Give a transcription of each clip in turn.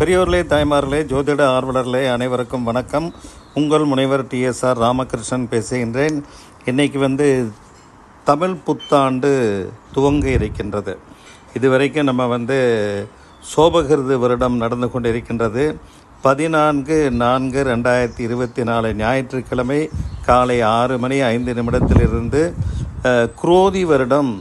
பெரியோர்களே தாய்மார்களே ஜோதிட ஆர்வலர்களே அனைவருக்கும் வணக்கம். உங்கள் முனைவர் டிஎஸ்ஆர் ராமகிருஷ்ணன் பேசுகின்றேன். இன்னைக்கு வந்து தமிழ் புத்தாண்டு துவங்க இருக்கின்றது. இதுவரைக்கும் நம்ம வந்து சோபகிருது வருடம் நடந்து கொண்டு இருக்கின்றது பதினான்கு நான்கு ரெண்டாயிரத்தி இருபத்தி நாலு ஞாயிற்றுக்கிழமை காலை ஆறு மணி ஐந்து நிமிடத்திலிருந்து குரோதி வருடம்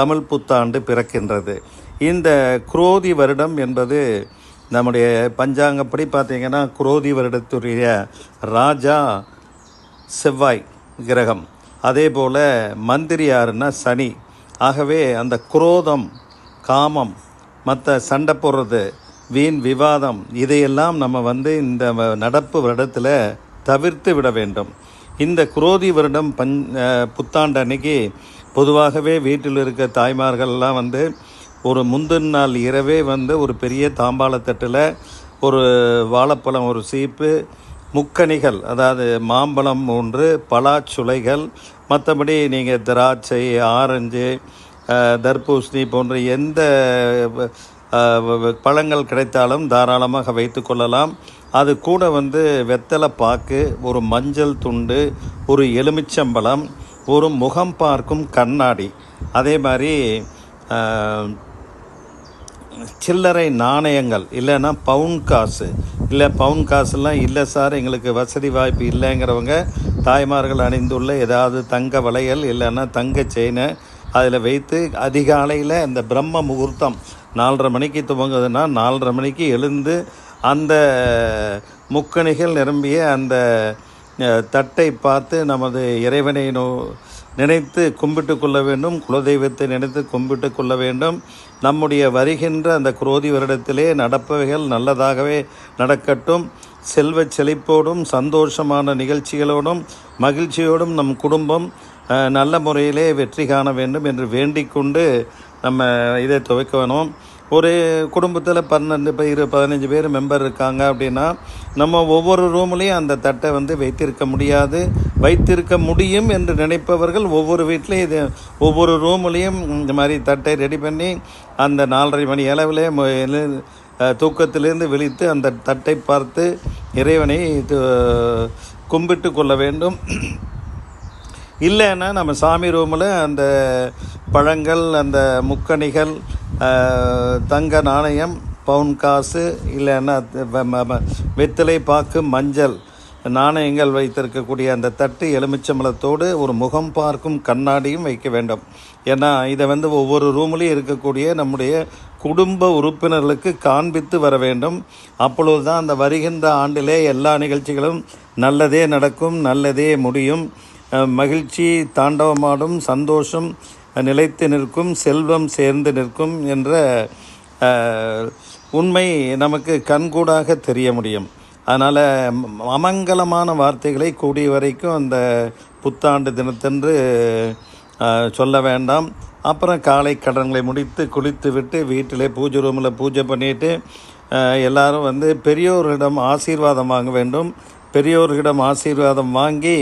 தமிழ் புத்தாண்டு பிறக்கின்றது. இந்த குரோதி வருடம் என்பது நம்முடைய பஞ்சாங்கப்படி பார்த்தீங்கன்னா குரோதி வருடத்துடைய ராஜா செவ்வாய் கிரகம். அதே போல் மந்திரி யாருன்னா சனி. ஆகவே அந்த குரோதம் காமம் மற்ற சண்டை போடுறது வீண் விவாதம் இதையெல்லாம் நம்ம வந்து இந்த வ- நடப்பு வருடத்தில் தவிர்த்து விட வேண்டும். இந்த குரோதி வருடம் பஞ் புத்தாண்டு அன்னைக்கு பொதுவாகவே வீட்டில் இருக்க தாய்மார்கள்லாம் வந்து ஒரு முந்தின நாள் இரவே வந்து ஒரு பெரிய தாம்பாளத்தட்டில் ஒரு வாழைப்பழம் ஒரு சீப்பு முக்கணிகள் அதாவது மாம்பழம் மூன்று பலாச்சுளைகள் மற்றபடி நீங்கள் திராட்சை ஆரஞ்சு தர்பூசணி போன்ற எந்த பழங்கள் கிடைத்தாலும் தாராளமாக வைத்து கொள்ளலாம். அது கூட வந்து வெத்தலை பாக்கு ஒரு மஞ்சள் துண்டு ஒரு எலுமிச்சம்பழம் ஒரு முகம் பார்க்கும் கண்ணாடி. அதே மாதிரி சில்லறை நாணயங்கள் இல்லைன்னா பவுன் காசு. இல்லை பவுன் காசுலாம் இல்லை சார் எங்களுக்கு வசதி வாய்ப்பு இல்லைங்கிறவங்க தாய்மார்கள் அணிந்துள்ள ஏதாவது தங்க வளையல் இல்லைன்னா தங்க செயினை அதில் வைத்து அதிகாலையில் இந்த பிரம்ம முகூர்த்தம் நாலரை மணிக்கு துவங்குதுன்னா நாலரை மணிக்கு எழுந்து அந்த முக்கணிகள் நிரம்பிய அந்த தட்டை பார்த்து நமது இறைவனை நோ நினைத்து கும்பிட்டு கொள்ள வேண்டும். குலதெய்வத்தை நினைத்து கும்பிட்டு கொள்ள வேண்டும். நம்முடைய வருகின்ற அந்த குரோதி வருடத்திலே நடப்பவைகள் நல்லதாகவே நடக்கட்டும். செல்வச் செழிப்போடும் சந்தோஷமான நிகழ்ச்சிகளோடும் மகிழ்ச்சியோடும் நம் குடும்பம் நல்ல முறையிலே வெற்றி காண வேண்டும் என்று வேண்டிக் கொண்டு நம்ம இதை துவைக்க வேணும் ஒரு குடும்பத்தில் பன்னெண்டு இப்போ இரு பதினஞ்சு பேர் மெம்பர் இருக்காங்க அப்படின்னா நம்ம ஒவ்வொரு ரூம்லேயும் அந்த தட்டை வந்து வைத்திருக்க முடியாது. வைத்திருக்க முடியும் என்று நினைப்பவர்கள் ஒவ்வொரு வீட்லேயும் இது ஒவ்வொரு ரூம்லேயும் இந்த மாதிரி தட்டை ரெடி பண்ணி அந்த நாலரை மணி அளவில் தூக்கத்திலிருந்து விழித்து அந்த தட்டை பார்த்து இறைவனை கும்பிட்டு கொள்ள வேண்டும். இல்லைன்னா நம்ம சாமி ரூமில் அந்த பழங்கள் அந்த முக்கணிகள் தங்க நாணயம் பவுன் காசு இல்லைன்னா வெத்திலை வெத்தலை பாக்கு மஞ்சள் நாணயங்கள் வைத்திருக்கக்கூடிய அந்த தட்டு எலுமிச்சம்பளத்தோடு ஒரு முகம் பார்க்கும் கண்ணாடியும் வைக்க வேண்டும். ஏன்னா இதை வந்து ஒவ்வொரு ரூம்லேயும் இருக்கக்கூடிய நம்முடைய குடும்ப உறுப்பினர்களுக்கு காண்பித்து வர வேண்டும். அப்பொழுது தான் அந்த வருகின்ற ஆண்டிலே எல்லா நிகழ்ச்சிகளும் நல்லதே நடக்கும் நல்லதே முடியும். மகிழ்ச்சி தாண்டவமாடும் சந்தோஷம் நிலைத்து நிற்கும் செல்வம் சேர்ந்து நிற்கும் என்ற உண்மை நமக்கு கண்கூடாக தெரிய முடியும். அதனால் அமங்கலமான வார்த்தைகளை கூடிய வரைக்கும் அந்த புத்தாண்டு தினத்தன்று சொல்ல வேண்டாம். அப்புறம் காலை கடன்களை முடித்து குளித்து விட்டு வீட்டிலே பூஜை ரூமில் பூஜை பண்ணிட்டு எல்லாரும் வந்து பெரியோர்களிடம் ஆசீர்வாதம் வாங்க வேண்டும். பெரியோர்களிடம் ஆசீர்வாதம் வாங்கி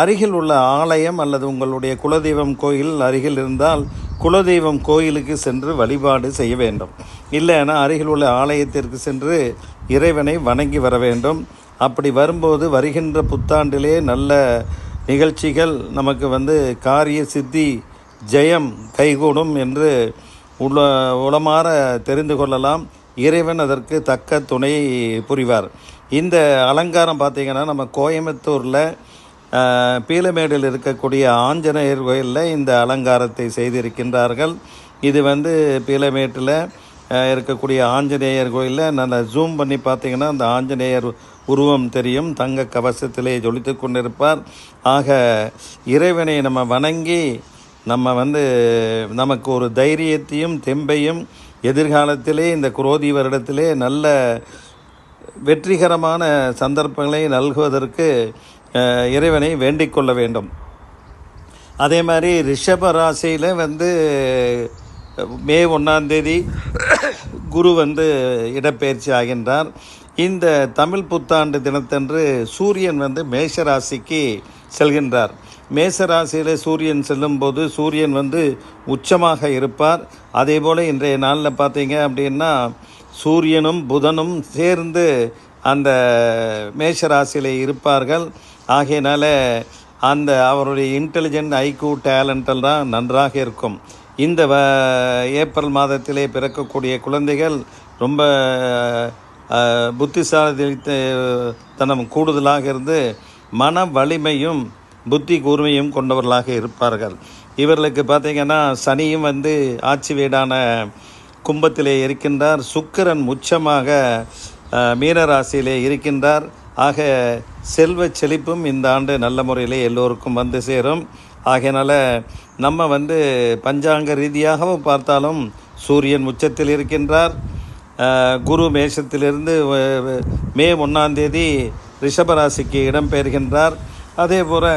அருகில் உள்ள ஆலயம் அல்லது உங்களுடைய குலதெய்வம் கோயில் அருகில் இருந்தால் குலதெய்வம் கோயிலுக்கு சென்று வழிபாடு செய்ய வேண்டும். இல்லைன்னா அருகில் உள்ள ஆலயத்திற்கு சென்று இறைவனை வணங்கி வர வேண்டும். அப்படி வரும்போது வருகின்ற புத்தாண்டிலே நல்ல நிகழ்ச்சிகள் நமக்கு வந்து காரிய சித்தி ஜெயம் கைகூடும் என்று உள்ள உளமாற தெரிந்து கொள்ளலாம். இறைவன் அதற்கு தக்க துணை புரிவார். இந்த அலங்காரம் பார்த்திங்கன்னா நம்ம கோயம்புத்தூரில் பீலமேடில் இருக்கக்கூடிய ஆஞ்சநேயர் கோயிலில் இந்த அலங்காரத்தை செய்திருக்கின்றார்கள். இது வந்து பீலமேட்டில் இருக்கக்கூடிய ஆஞ்சநேயர் கோயிலில் நல்லா ஜூம் பண்ணி பார்த்தீங்கன்னா அந்த ஆஞ்சநேயர் உருவம் தெரியும். தங்க கவசத்திலே ஜொலித்து கொண்டிருப்பார். ஆக இறைவனை நம்ம வணங்கி நம்ம வந்து நமக்கு ஒரு தைரியத்தையும் தெம்பையும் எதிர்காலத்திலே இந்த குரோதி வருடத்திலே நல்ல வெற்றிகரமான சந்தர்ப்பங்களை நல்குவதற்கு இறைவனை வேண்டிக் கொள்ள வேண்டும். அதே மாதிரி ரிஷப ராசியில் வந்து மே ஒன்றாந்தேதி குரு வந்து இடப்பெயர்ச்சி ஆகின்றார். இந்த தமிழ் புத்தாண்டு தினத்தன்று சூரியன் வந்து மேஷ ராசிக்கு செல்கின்றார். மேச ராசியில் சூரியன் செல்லும்போது சூரியன் வந்து உச்சமாக இருப்பார். அதே போல் இன்றைய நாளில் பார்த்தீங்க அப்படின்னா சூரியனும் புதனும் சேர்ந்து அந்த மேஷராசியில் இருப்பார்கள். ஆகையினால அந்த அவருடைய இன்டெலிஜென்ட் ஐக்யூ டேலண்டல் தான் நன்றாக இருக்கும். இந்த வ ஏப்ரல் மாதத்திலே பிறக்கக்கூடிய குழந்தைகள் ரொம்ப அஹ், புத்திசாலித்தனம் கூடுதலாக இருந்து மன வலிமையும் புத்தி கூர்மையும் கொண்டவர்களாக இருப்பார்கள். இவர்களுக்கு பார்த்திங்கன்னா சனியும் வந்து ஆட்சி வீடான கும்பத்திலே இருக்கின்றார். சுக்கிரன் உச்சமாக மீனராசியிலே இருக்கின்றார். ஆக செல்வ செழிப்பும் இந்த ஆண்டு நல்ல முறையிலே எல்லோருக்கும் வந்து சேரும். ஆகையினால் நம்ம வந்து பஞ்சாங்க ரீதியாகவும் பார்த்தாலும் சூரியன் உச்சத்தில் இருக்கின்றார். குரு மேஷத்திலிருந்து மே ஒன்றாந்தேதி ரிஷபராசிக்கு இடம்பெயர்கின்றார். அதே போல்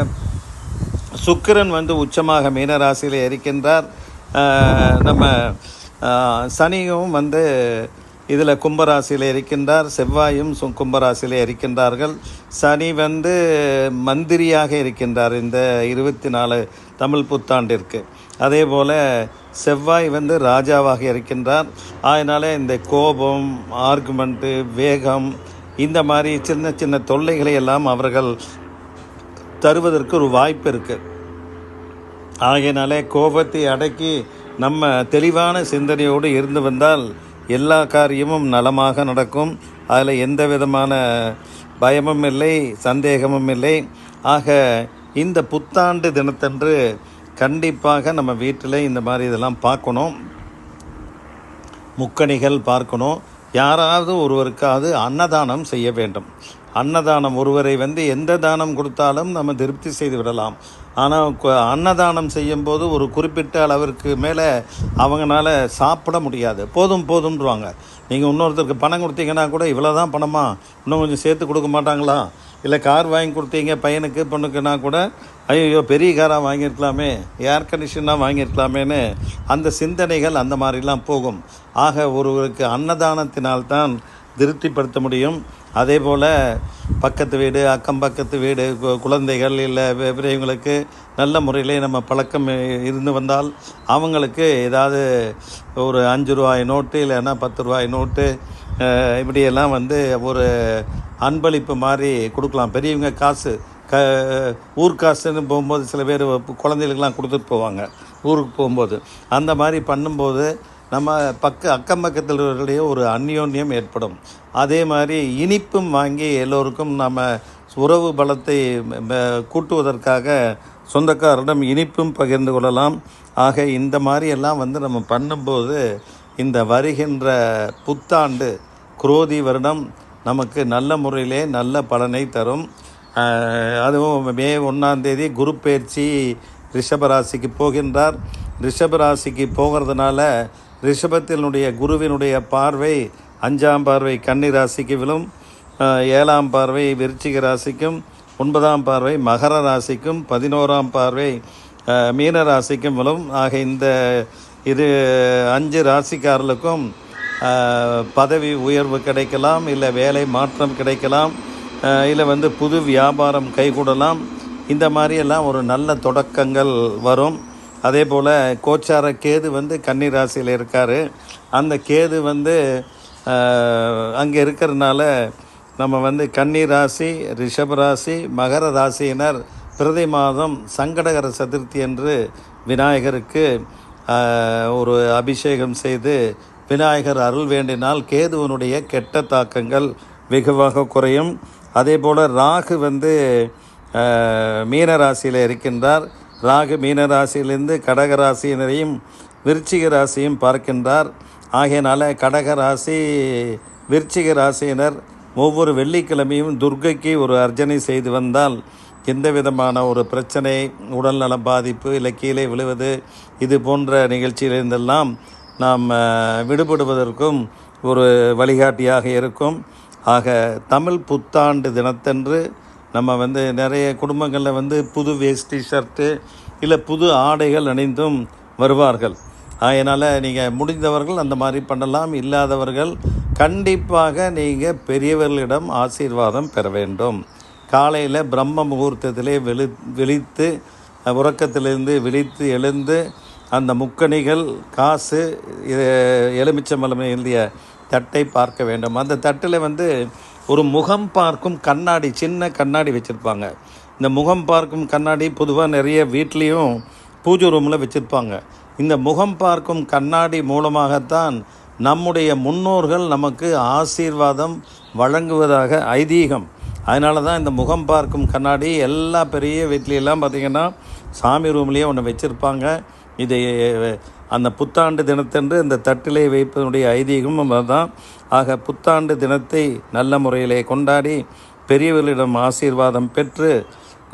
சுக்கிரன் வந்து உச்சமாக மீனராசியில் இருக்கின்றார். நம்ம சனியும் வந்து இதில் கும்பராசியில் இருக்கின்றார் செவ்வாயும் கும்பராசியில் இருக்கின்றார்கள். சனி வந்து மந்திரியாக இருக்கின்றார் இந்த இருபத்தி நாலு தமிழ் புத்தாண்டிற்கு. அதே போல் செவ்வாய் வந்து ராஜாவாக இருக்கின்றார். அதனால் இந்த கோபம் ஆர்குமெண்ட்டு வேகம் இந்த மாதிரி சின்ன சின்ன தொல்லைகளை எல்லாம் அவர்கள் தருவதற்கு ஒரு வாய்ப்பு இருக்குது ஆகையினாலே கோபத்தை அடக்கி நம்ம தெளிவான சிந்தனையோடு இருந்து வந்தால் எல்லா காரியமும் நலமாக நடக்கும். அதில் எந்த விதமான பயமும் இல்லை சந்தேகமும் இல்லை. ஆக இந்த புத்தாண்டு தினத்தன்று கண்டிப்பாக நம்ம வீட்டில் இந்த மாதிரி இதெல்லாம் பார்க்கணும். முக்கணிகள் பார்க்கணும். யாராவது ஒருவருக்காவது அன்னதானம் செய்ய வேண்டும். அன்னதானம் ஒருவரை வந்து எந்த தானம் கொடுத்தாலும் நம்ம திருப்தி செய்து விடலாம். ஆனால் அன்னதானம் செய்யும்போது ஒரு குறிப்பிட்ட அளவிற்கு மேலே அவங்களால சாப்பிட முடியாது. போதும் போதும்ன்றாங்க நீங்கள் இன்னொருத்தருக்கு பணம் கொடுத்தீங்கன்னா கூட இவ்வளோ தான் பணமா? இன்னும் கொஞ்சம் சேர்த்து கொடுக்க மாட்டாங்களா? இல்லை கார் வாங்கி கொடுத்தீங்க பையனுக்கு பொண்ணுக்குன்னா கூட ஐயோ பெரிய காராக வாங்கியிருக்கலாமே ஏர் கண்டிஷனாக வாங்கியிருக்கலாமேன்னு அந்த சிந்தனைகள் அந்த மாதிரிலாம் போகும். ஆக ஒருவருக்கு அன்னதானத்தினால்தான் திருப்திப்படுத்த முடியும். அதே போல் பக்கத்து வீடு அக்கம் பக்கத்து வீடு கு- குழந்தைகள் இல்லை பெரியவங்களுக்கு நல்ல முறையிலே நம்ம பழக்கம் இருந்து வந்தால் அவங்களுக்கு ஏதாவது ஒரு அஞ்சு ரூபாய் நோட்டு இல்லைன்னா பத்து ரூபாய் நோட்டு இப்படியெல்லாம் வந்து ஒரு அன்பளிப்பு மாதிரி கொடுக்கலாம். பெரியவங்க காசு க ஊர் காசுன்னு போகும்போது சில பேர் குழந்தைகளுக்கெல்லாம் கொடுத்துட்டு போவாங்க. ஊருக்கு போகும்போது. அந்த மாதிரி பண்ணும்போது நம்ம பக்க அக்கம் பக்கத்தில் உள்ளவர்களுடைய ஒரு அந்யோன்யம் ஏற்படும். அதே மாதிரி இனிப்பும் வாங்கி எல்லோருக்கும் நம்ம உறவு பலத்தை கூட்டுவதற்காக சொந்தக்காரரிடம் இனிப்பும் பகிர்ந்து கொள்ளலாம். ஆக இந்த மாதிரியெல்லாம் வந்து நம்ம பண்ணும்போது இந்த வருகின்ற புத்தாண்டு குரோதி வருடம் நமக்கு நல்ல முறையிலே நல்ல பலனை தரும். அதுவும் மே ஒன்றாந்தேதி குரு பயிற்சி ரிஷபராசிக்கு போகின்றார். ரிஷபராசிக்கு போகிறதுனால ரிஷபத்தினுடைய குருவினுடைய பார்வை அஞ்சாம் பார்வை கன்னி ராசிக்கு விழும் ஏழாம் பார்வை விருச்சிக ராசிக்கும் ஒன்பதாம் பார்வை மகர ராசிக்கும் பதினோராம் பார்வை மீன ராசிக்கும் விழும். ஆக இந்த இது அஞ்சு ராசிக்காரர்களுக்கும் பதவி உயர்வு கிடைக்கலாம் இல்லை வேலை மாற்றம் கிடைக்கலாம் இல்லை வந்து புது வியாபாரம் கைகூடலாம். இந்த மாதிரியெல்லாம் ஒரு நல்ல தொடக்கங்கள் வரும். அதே போல் கோச்சார கேது வந்து கன்னி ராசியில் இருக்கார். அந்த கேது வந்து அங்கே இருக்கிறதுனால நம்ம வந்து கன்னி ராசி ரிஷப ராசி மகர ராசியினர் பிரதி மாதம் சங்கடகர சதுர்த்தி என்று விநாயகருக்கு ஒரு அபிஷேகம் செய்து விநாயகர் அருள் வேண்டினால் கேதுவனுடைய கெட்ட தாக்கங்கள் வெகுவாக குறையும். அதே போல் ராகு வந்து மீன ராசியில் இருக்கின்றார். ராகு மீன ராசியிலிருந்து கடக ராசியினரையும் விருச்சிக ராசியும் பார்க்கின்றார். ஆகையினால கடக ராசி விருச்சிக ராசியினர் ஒவ்வொரு வெள்ளிக்கிழமையும் துர்க்கைக்கு ஒரு அர்ச்சனை செய்து வந்தால் எந்த விதமான ஒரு பிரச்சனை உடல்நல பாதிப்பு இல்லை கீழே விழுவது இது போன்ற நிகழ்ச்சியிலிருந்தெல்லாம் நாம் விடுபடுவதற்கும் ஒரு வழிகாட்டியாக இருக்கும். ஆக தமிழ் புத்தாண்டு தினத்தன்று நம்ம வந்து நிறைய குடும்பங்களில் வந்து புது வேஷ்டி ஷர்ட்டு இல்லை புது ஆடைகள் அணிந்தும் வருவார்கள். அதனால் நீங்கள் முடிந்தவர்கள் அந்த மாதிரி பண்ணலாம். இல்லாதவர்கள் கண்டிப்பாக நீங்கள் பெரியவர்களிடம் ஆசீர்வாதம் பெற வேண்டும். காலையில் பிரம்ம முகூர்த்தத்திலே வெளி விழித்து உறக்கத்திலிருந்து விழித்து எழுந்து அந்த முக்கணிகள் காசு எலுமிச்சம்பழம் எழுதிய தட்டை பார்க்க வேண்டும். அந்த தட்டில் வந்து ஒரு முகம் பார்க்கும் கண்ணாடி சின்ன கண்ணாடி வச்சுருப்பாங்க. இந்த முகம் பார்க்கும் கண்ணாடி பொதுவாக நிறைய வீட்லேயும் பூஜை ரூமில் வச்சுருப்பாங்க. இந்த முகம் பார்க்கும் கண்ணாடி மூலமாகத்தான் நம்முடைய முன்னோர்கள் நமக்கு ஆசீர்வாதம் வழங்குவதாக ஐதீகம். அதனால தான் இந்த முகம் பார்க்கும் கண்ணாடி எல்லா பெரிய வீட்லையெல்லாம் பார்த்திங்கன்னா சாமி ரூம்லேயே ஒன்று வச்சுருப்பாங்க. இதை அந்த புத்தாண்டு தினத்தன்று இந்த தட்டிலே வைப்பதனுடைய ஐதீகமும் அதுதான். ஆக புத்தாண்டு தினத்தை நல்ல முறையிலே கொண்டாடி பெரியவர்களிடம் ஆசீர்வாதம் பெற்று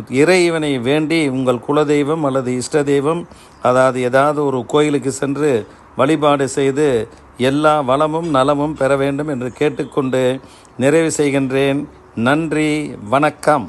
இறைவனை வேண்டி உங்கள் குலதெய்வம் அல்லது இஷ்ட தெய்வம் அதாவது ஏதாவது ஒரு கோயிலுக்கு சென்று வழிபாடு செய்து எல்லா வளமும் நலமும் பெற வேண்டும் என்று கேட்டுக்கொண்டு நிறைவு செய்கின்றேன். நன்றி வணக்கம்.